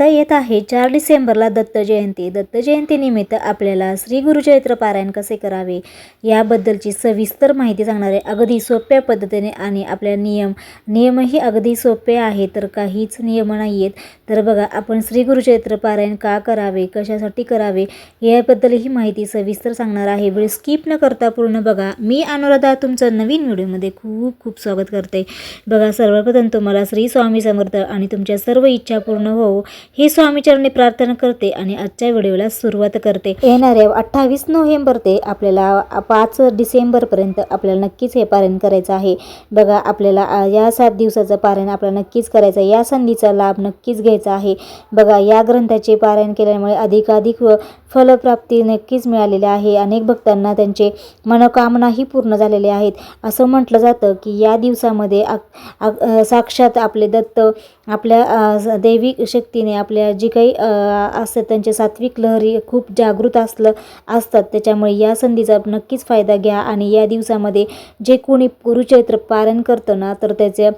आता येत आहे चार डिसेंबरला दत्त जयंती. दत्त जयंतीनिमित्त आपल्याला श्री गुरुचरित्र पारायण कसे करावे? याबद्दलची सविस्तर माहिती सांगणारे अगदी सोप्या पद्धतीने आणि आपल्या नियम नियमही अगदी सोपे आहे तर काहीच नियम नाही आहेत तर बघा आपण श्री गुरुचरित्र पारायण का करावे कशासाठी करावे याबद्दलही माहिती सविस्तर सांगणार आहे. वेळ स्किप न करता पूर्ण बघा. मी अनुराधा तुमचं नवीन व्हिडिओमध्ये खूप खूप स्वागत करते. बघा सर्वप्रथम तुम्हाला श्री स्वामी समर्थ आणि तुमच्या सर्व इच्छा पूर्ण हो हे स्वामीचरणी प्रार्थना करते आणि आजच्या व्हिडिओला सुरुवात करते. येणाऱ्या अठ्ठावीस नोव्हेंबर ते आपल्याला पाच डिसेंबरपर्यंत आपल्याला नक्कीच हे पारायण करायचं आहे. बघा आपल्याला या सात दिवसाचं पारायण आपल्याला नक्कीच करायचं आहे. या संधीचा लाभ नक्कीच घ्यायचा आहे. बघा या ग्रंथाचे पारायण केल्यामुळे अधिकाधिक व फलप्राप्ती नक्कीच मिळालेली आहे. अनेक भक्तांना त्यांचे मनोकामनाही पूर्ण झालेले आहेत. असं म्हटलं जातं की या दिवसामध्ये आ- साक्षात आपले दत्त आपल्या दैविक शक्तीने दैवी आपल्या जी काही असतात त्यांचे सात्विक लहरी खूप जागृत असलं असतात. त्याच्यामुळे या संधीचा नक्कीच फायदा घ्या. आणि या दिवसामध्ये जे कोणी गुरुचरित्र पारण करतं ना तर त्याचे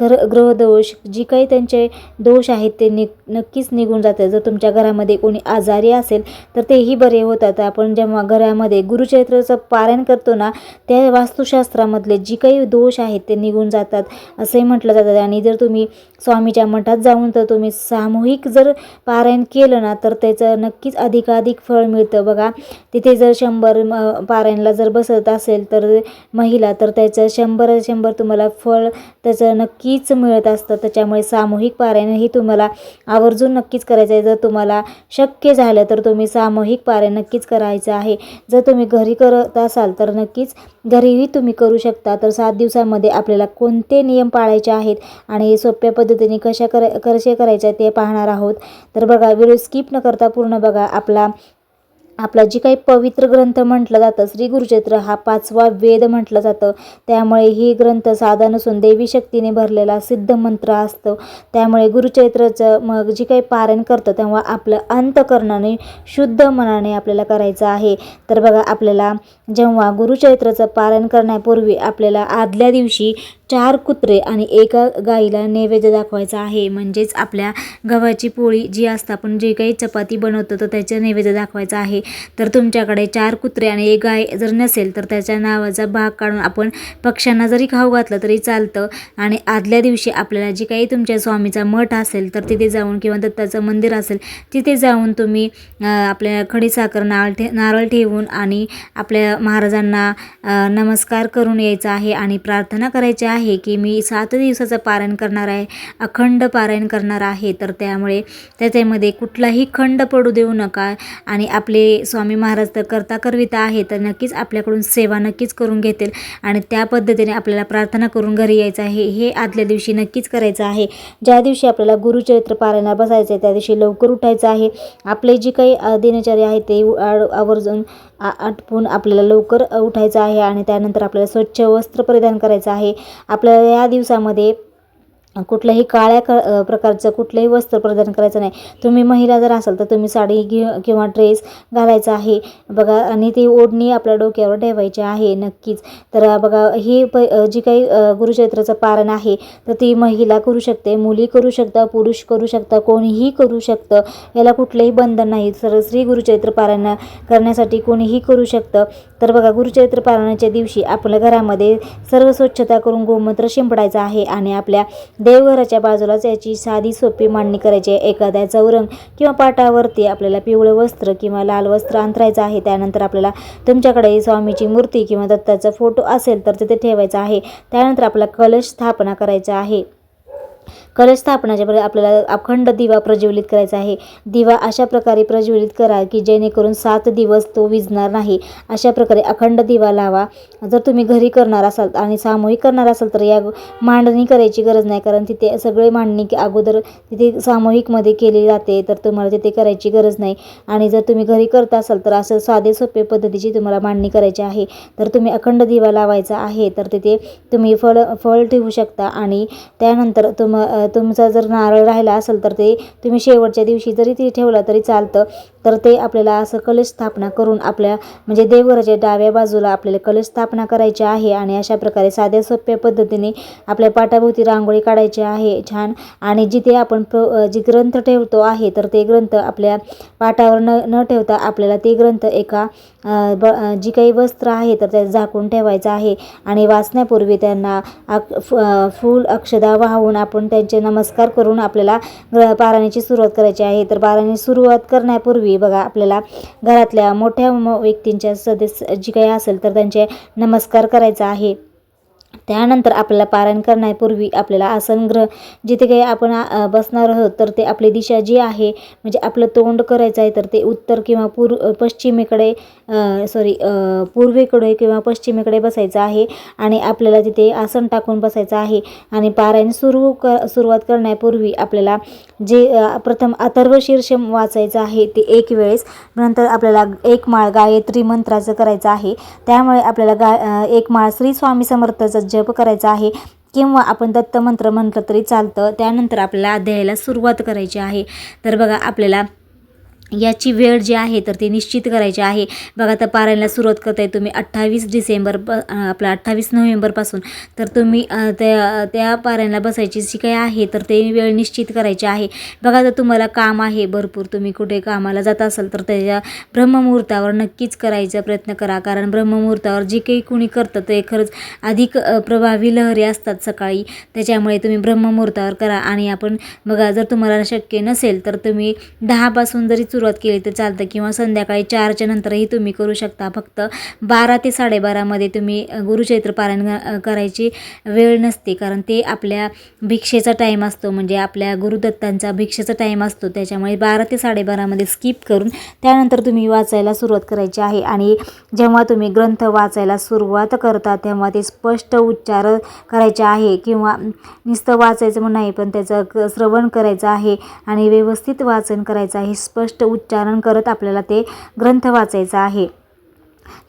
ग्र ग्रहदोष जी काही त्यांचे दोष आहेत ते नि नक्कीच निघून जातात. जर तुमच्या घरामध्ये कोणी आजारी असेल तर तेही बरे होतात. आपण जेव्हा घरामध्ये गुरुचरित्राचं पारायण करतो ना त्या वास्तुशास्त्रामधले जी काही दोष आहेत ते निघून जातात असंही म्हटलं जातं. आणि जर तुम्ही स्वामीच्या मठात जाऊन तर तुम्ही सामूहिक जर पारायण केलं ना तर त्याचं नक्कीच अधिकाधिक फळ मिळतं. बघा तिथे जर शंभर पारायणला जर बसत असेल तर महिला तर त्याचं शंभर शंभर तुम्हाला फळ त्याचं नक्की नक्कीच मिळत असतं. त्याच्यामुळे सामूहिक पारायण ही तुम्हाला आवर्जून नक्कीच करायचं आहे. जर तुम्हाला शक्य झालं तर तुम्ही सामूहिक पारायण नक्कीच करायचं आहे. जर तुम्ही घरी करत असाल तर नक्कीच घरीही तुम्ही करू शकता. तर सात दिवसामध्ये आपल्याला कोणते नियम पाळायचे आहेत आणि सोप्या पद्धतीने कशा कर कसे करायचे ते पाहणार आहोत. तर बघा व्हिडिओ स्किप न करता पूर्ण बघा. आपला आपला जी काही पवित्र ग्रंथ म्हटलं जातं श्री गुरुचैत्र हा पाचवा वेद म्हटलं जातं. त्यामुळे ही ग्रंथ साधा नसून देवी शक्तीने भरलेला सिद्ध मंत्र असतो. त्यामुळे गुरुचरित्राचं मग जी काही पारायण करतं तेव्हा आपलं अंतकरणाने शुद्ध मनाने आपल्याला करायचं आहे. तर बघा आपल्याला जेव्हा गुरुचरित्राचं पारायण करण्यापूर्वी आपल्याला आदल्या दिवशी चार कुत्रे आणि एका गाईला नैवेद्य दाखवायचा आहे. म्हणजेच आपल्या गव्हाची पोळी जी असतं आपण जे काही चपाती बनवतो तर त्याचं नैवेद्य दाखवायचा आहे. तर तुमच्याकडे चार कुत्रे आणि एक गाय जर नसेल तर त्याच्या नावाचा भाग काढून आपण पक्ष्यांना जरी खाऊ घातलं तरी चालतं. आणि आदल्या दिवशी आपल्याला जी काही तुमच्या स्वामीचा मठ असेल तर तिथे जाऊन किंवा दत्ताचं मंदिर असेल तिथे जाऊन तुम्ही आपल्या खडीसाखर नारळ ठे नारळ ठेवून आणि आपल्या महाराजांना नमस्कार करून यायचा आहे आणि प्रार्थना करायची आहे. आहे की मी सात दिवसाचं पारायण करणार आहे अखंड पारायण करणार आहे तर त्यामुळे त्याच्यामध्ये कुठलाही खंड पडू देऊ नका. आणि आपले स्वामी महाराज तर करता करविता आहे तर नक्कीच आपल्याकडून सेवा नक्कीच करून घेतील. आणि त्या पद्धतीने आपल्याला प्रार्थना करून घरी यायचं आहे हे आदल्या दिवशी नक्कीच करायचं आहे. ज्या दिवशी आपल्याला गुरुचरित्र पारायणा बसायचं आहे त्या दिवशी लवकर उठायचं आहे. आपले जी काही दिनचर्या आहे ते आवर्जून आ- आटपून आपल्याला लवकर उठायचं आहे. आणि त्यानंतर आपल्याला स्वच्छ वस्त्र परिधान करायचं आहे. आपल्याला या दिवसामध्ये कुठल्याही काळ्या क प्रकारचं कुठलंही वस्त्र प्रदान करायचं नाही. तुम्ही महिला जर असाल तर तुम्ही साडी घे किंवा ड्रेस घालायचा आहे. बघा आणि ती ओढणी आपल्या डोक्यावर ठेवायची आहे नक्कीच. तर बघा ही प जी काही अ, गुरुचरित्राचं पारण आहे तर ती महिला करू शकते मुली करू शकता पुरुष करू शकता कोणीही करू शकतं. याला कुठलंही बंधन नाही. तर श्री गुरुचरित्र पारायण करण्यासाठी कोणीही करू शकतं. तर बघा गुरुचरित्र पारायणाच्या दिवशी आपल्या घरामध्ये सर्व स्वच्छता करून गोमूत्र शिंपडायचं आहे आणि आपल्या देवघराच्या बाजूलाच याची साधी सोपी मांडणी करायची आहे. एखाद्या चौरंग किंवा पाटावरती आपल्याला पिवळं वस्त्र किंवा लाल वस्त्र अंतरायचं आहे. त्यानंतर आपल्याला तुमच्याकडे स्वामीची मूर्ती किंवा दत्ताचा फोटो असेल तर तिथे ठेवायचा आहे. त्यानंतर आपला कलश स्थापना करायचा आहे. कलशस्थापनाच्या स्थापनाच्या आपल्याला अखंड दिवा प्रज्वलित करायचा आहे. दिवा अशा प्रकारे प्रज्वलित करा की जेणेकरून सात दिवस तो विजणार नाही. अशा प्रकारे अखंड दिवा लावा. जर तुम्ही घरी करणार असाल आणि सामूहिक करणार असाल तर या मांडणी करायची गरज नाही. कारण तिथे सगळे मांडणी अगोदर तिथे सामूहिकमध्ये केली जाते तर तुम्हाला तिथे करायची गरज नाही. आणि जर तुम्ही घरी करत असाल तर असं साधे सोपे पद्धतीची तुम्हाला मांडणी करायची आहे. तर तुम्ही अखंड दिवा लावायचा आहे तर तिथे तुम्ही फळ फळ ठेवू शकता. आणि त्यानंतर तुम तुमचा जर नारळ राहिला असेल तर ते तुम्ही शेवटच्या दिवशी जरी ते ठेवला तरी चालतं. तर ते आपल्याला असं कलश स्थापना करून आपल्या म्हणजे देवघराच्या डाव्या बाजूला आपल्याला कलश स्थापना करायची आहे आणि अशा प्रकारे साध्या सोप्या पद्धतीने आपल्या पाटाभोवती रांगोळी काढायची आहे छान. आणि जिथे आपण प्र जी ग्रंथ ठेवतो आहे तर ते ग्रंथ आपल्या पाटावर न न ठेवता आपल्याला ते ग्रंथ एका ब जी काही वस्त्र आहे तर त्यात झाकून ठेवायचं आहे. आणि वाचण्यापूर्वी त्यांना अक फ फूल अक्षदा वाहून आपण त्यांचे नमस्कार करून आपल्याला ग्र पारायणाची सुरुवात करायची आहे. तर पारायणाची सुरुवात करण्यापूर्वी बघा आपल्याला घरातल्या मोठ्या व्यक्तींच्या सदस्य जी काही असेल तर त्यांचे नमस्कार करायचा आहे. त्यानंतर आपल्याला पारायण करण्यापूर्वी आपल्याला आसन ग्रह जिथे काही आपण बसणार आहोत तर ते आपली दिशा जी आहे म्हणजे आपलं तोंड करायचं आहे तर ते उत्तर किंवा पूर्व पश्चिमेकडे सॉरी पूर्वेकडे किंवा पश्चिमेकडे बसायचं आहे आणि आपल्याला तिथे आसन टाकून बसायचं आहे. आणि पारायण सुरू क सुरुवात करण्यापूर्वी आपल्याला जे प्रथम अथर्वशीर्ष वाचायचं आहे ते एक वेळेस नंतर आपल्याला एक माळ गायत्री मंत्राचं करायचं आहे. त्यामुळे आपल्याला गा एक माळ श्री स्वामी समर्थचं जप करायचा आहे किंवा आपण दत्तमंत्र म्हटलं तरी चालतं. त्यानंतर आपल्याला अध्यायाला सुरुवात करायची आहे. तर बघा आपल्याला याची वेळ जी आहे तर ती निश्चित करायची आहे. बघा आता पारायणला सुरुवात करताय तुम्ही अठ्ठावीस डिसेंबर प आपला अठ्ठावीस नोव्हेंबरपासून तर तुम्ही त्या त्या पारायणला बसायची जी काही आहे तर ते वेळ निश्चित करायची आहे. बघा जर तुम्हाला काम आहे भरपूर. तुम्ही कुठे कामाला जात असाल तर त्याच्या ब्रह्ममुहूर्तावर नक्कीच करायचा प्रयत्न करा. कारण ब्रह्ममुहूर्तावर जे काही कुणी करतं ते खरंच अधिक प्रभावी लहरी असतात सकाळी. त्याच्यामुळे तुम्ही ब्रह्ममुहूर्तावर करा. आणि आपण बघा जर तुम्हाला शक्य नसेल तर तुम्ही दहापासून जरी सुरुवात केली तर चालतं किंवा संध्याकाळी चारच्या नंतरही तुम्ही करू शकता. फक्त बारा ते साडेबारामध्ये तुम्ही गुरुचैत्र पारायण करायची वेळ नसते. कारण ते आपल्या भिक्षेचा टाईम असतो. म्हणजे आपल्या गुरुदत्तांचा भिक्षेचा टाईम असतो. त्याच्यामुळे बारा ते साडेबारामध्ये स्किप करून त्यानंतर तुम्ही वाचायला सुरुवात करायची आहे. आणि जेव्हा तुम्ही ग्रंथ वाचायला सुरुवात करता तेव्हा ते स्पष्ट उच्चार करायचे आहे. किंवा नुसतं वाचायचं म्हणून नाही पण त्याचं क श्रवण करायचं आहे. आणि व्यवस्थित वाचन करायचं आहे स्पष्ट उच्चारण करत आपल्याला ते ग्रंथ वाचायचा आहे.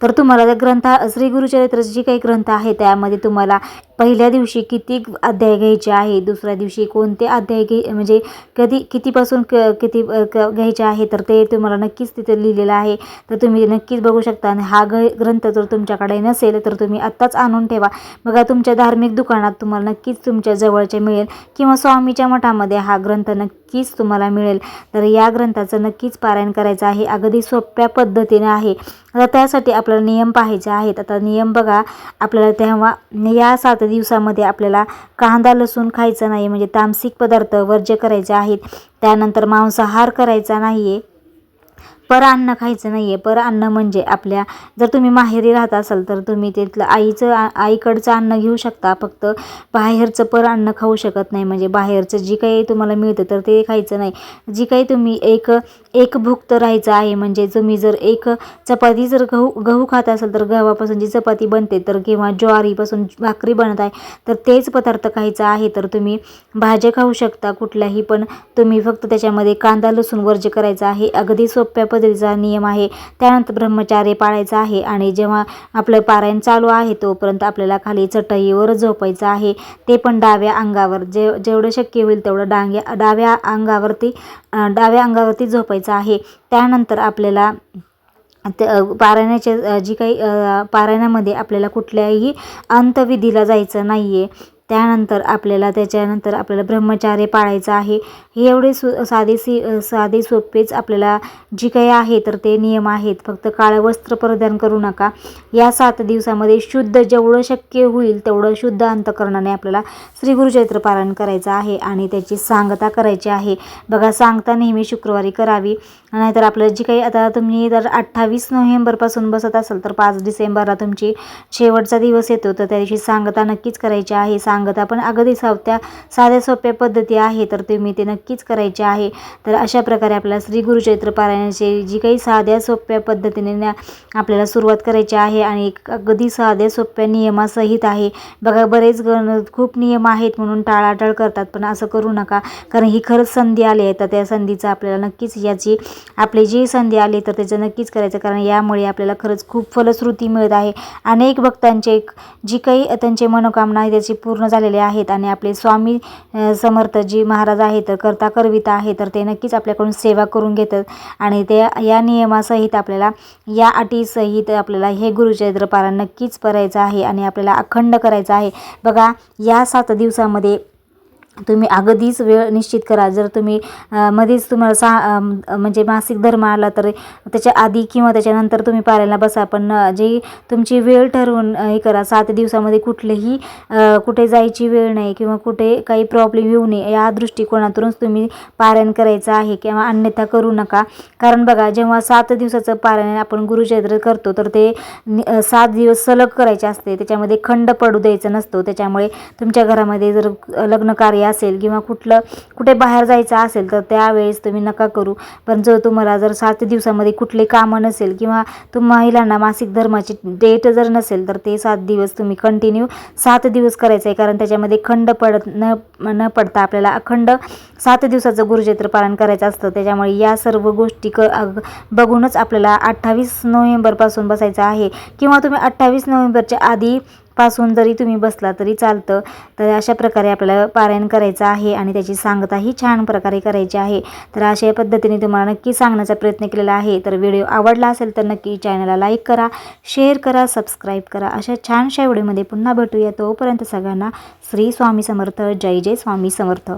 तर तुम्हाला त्या ग्रंथ श्री गुरुचरित्र जे काही ग्रंथ आहे त्यामध्ये तुम्हाला पहिल्या दिवशी किती अध्याय घ्यायचे आहे दुसऱ्या दिवशी कोणते अध्याय घे म्हणजे कधी कितीपासून क किती क घ्यायचे आहे तर ते तुम्हाला नक्कीच तिथे लिहिलेलं आहे. तर तुम्ही नक्कीच बघू शकता. आणि हा ग ग्रंथ जर तुमच्याकडे नसेल तर तुम्ही आत्ताच आणून ठेवा. बघा तुमच्या धार्मिक दुकानात तुम्हाला नक्कीच तुमच्या जवळचे मिळेल. किंवा स्वामीच्या मठामध्ये हा ग्रंथ नक्कीच तुम्हाला मिळेल. तर या ग्रंथाचं नक्कीच पारायण करायचं आहे. अगदी सोप्या पद्धतीने आहे. आता त्यासाठी आपल्याला नियम पाहायचे आहेत. आता नियम बघा आपल्याला तेव्हा या सात दिवसामध्ये आपल्याला कांदा लसूण खायचं नाही म्हणजे तामसिक पदार्थ वर्ज्य करायचे आहेत. त्यानंतर मांसाहार करायचा नाही आहे पर अन्न खायचं नाही आहे पर अन्न म्हणजे आपल्या जर तुम्ही माहेरी राहत असाल तर तुम्ही तिथलं आईचं आईकडचं अन्न घेऊ शकता. फक्त बाहेरचं पर अन्न खाऊ शकत नाही. म्हणजे बाहेरचं जी काही तुम्हाला मिळतं तर ते खायचं नाही. जी काही तुम्ही एक एक भुक्त राहायचं आहे म्हणजे तुम्ही जर एक चपाती जर गहू गहू खात असाल तर गव्हापासून जी चपाती बनते तर किंवा ज्वारीपासून भाकरी बनत आहे तर तेच पदार्थ खायचा आहे तर तुम्ही भाज्या खाऊ शकता कुठल्याही पण तुम्ही फक्त त्याच्यामध्ये कांदा लसूण वर्ज्य करायचा आहे. अगदी सोप्या पद्धतीचा नियम आहे. त्यानंतर ब्रह्मचार्य पाळायचं आहे आणि जेव्हा आपलं पारायण चालू आहे तोपर्यंत आपल्याला खाली चटईवर झोपायचं आहे. ते पण डाव्या अंगावर जे जेवढं शक्य होईल तेवढं डांग्या डाव्या अंगावरती डाव्या अंगावरती झोपायचं आहे. त्यानंतर आपल्याला ते पारायणाच्या जी काही पारायणामध्ये आपल्याला कुठल्याही अंतविधीला जायचं नाही आहे त्यानंतर आपल्याला त्याच्यानंतर आपल्याला ब्रह्मचार्य पाळायचं आहे. हे एवढे सु साधे सी साधे सोपेच आपल्याला जी काही आहे तर ते नियम आहेत. फक्त काळं वस्त्र परिधान करू नका. या सात दिवसामध्ये शुद्ध जेवढं शक्य होईल तेवढं शुद्ध अंतकरणाने आपल्याला श्री गुरुचैत्र पारायण करायचं आहे आणि त्याची सांगता करायची आहे. बघा सांगता नेहमी शुक्रवारी करावी. नाहीतर आपलं जी काही आता तुम्ही जर अठ्ठावीस नोव्हेंबरपासून बसत असाल तर पाच डिसेंबरला तुमची शेवटचा दिवस येतो. तर त्या दिवशी सांगता नक्कीच करायची आहे. सांग सांगता पण अगदी सावत्या साध्या सोप्या पद्धती आहे तर तुम्ही ते नक्कीच करायचे आहे. तर अशा प्रकारे आपल्याला श्री गुरुचैत्र पारायणाची जी काही साध्या सोप्या पद्धतीने आपल्याला सुरुवात करायची आहे आणि एक अगदी साध्या सोप्या नियमासहित आहे. बघा बरेच गण खूप नियम आहेत म्हणून टाळाटाळ करतात पण असं करू नका. कारण ही खरंच संधी आली आहे तर त्या संधीचं आपल्याला नक्कीच याची आपली जी संधी आली तर त्याचं नक्कीच करायचं कारण यामुळे आपल्याला खरंच खूप फलश्रुती मिळत आहे. अनेक भक्तांचे जी काही त्यांची मनोकामना आहे त्याची पूर्ण झालेले आहेत आणि आपले स्वामी समर्थ जी महाराज आहेत तर करता करविता आहे तर ते नक्कीच आपल्याकडून सेवा करून घेतात. आणि ते या नियमासहित आपल्याला या अटीसहित आपल्याला हे गुरुचरित्र पारायण नक्कीच करायचं आहे आणि आपल्याला अखंड करायचं आहे. बघा या सात दिवसामध्ये तुम्ही अगदीच वेळ निश्चित करा. जर तुम्ही मध्येच तुम्हाला सहा म्हणजे मासिक धर्म आला तर त्याच्या आधी किंवा त्याच्यानंतर तुम्ही पारायणला बसा. पण जे जी तुमची वेळ ठरवून हे करा. सात दिवसामध्ये कुठलेही कुठे जायची वेळ नाही किंवा कुठे काही प्रॉब्लेम येऊ नये या दृष्टिकोनातूनच तुम्ही पारायण करायचं आहे किंवा अन्यथा करू नका. कारण बघा जेव्हा सात दिवसाचं पारायण आपण गुरुचरित्र करतो तर ते सात दिवस सलग करायचे असते. त्याच्यामध्ये खंड पडू द्यायचं नसतो. त्याच्यामुळे तुमच्या घरामध्ये जर लग्न कार्य असेल किंवा कुठलं कुठे बाहेर जायचं असेल तर त्यावेळेस तुम्ही नका करू. पण जर तुम्हाला जर सात दिवसामध्ये कुठले कामं नसेल किंवा तुम महिलांना मासिक धर्माची डेट जर नसेल तर ते सात दिवस तुम्ही कंटिन्यू सात दिवस करायचं आहे. कारण त्याच्यामध्ये खंड पडत न न पडता आपल्याला अखंड सात दिवसाचं गुरुजेत्र पालन करायचं असतं. त्याच्यामुळे या सर्व गोष्टी क बघूनच आपल्याला अठ्ठावीस नोव्हेंबरपासून बसायचं आहे. किंवा तुम्ही अठ्ठावीस नोव्हेंबरच्या आधी पासून जरी तुम्ही बसला तरी चालतं. तर अशा प्रकारे आपल्याला पारायण करायचं आहे आणि त्याची सांगताही छान प्रकारे करायची आहे. तर अशा पद्धतीने तुम्हाला नक्की सांगण्याचा प्रयत्न केलेला आहे. तर व्हिडिओ आवडला असेल तर नक्की चॅनलला लाईक करा शेअर करा सबस्क्राईब करा. अशा छानशा व्हिडिओमध्ये पुन्हा भेटूया. तोपर्यंत सगळ्यांना श्री स्वामी समर्थ. जय जय स्वामी समर्थ.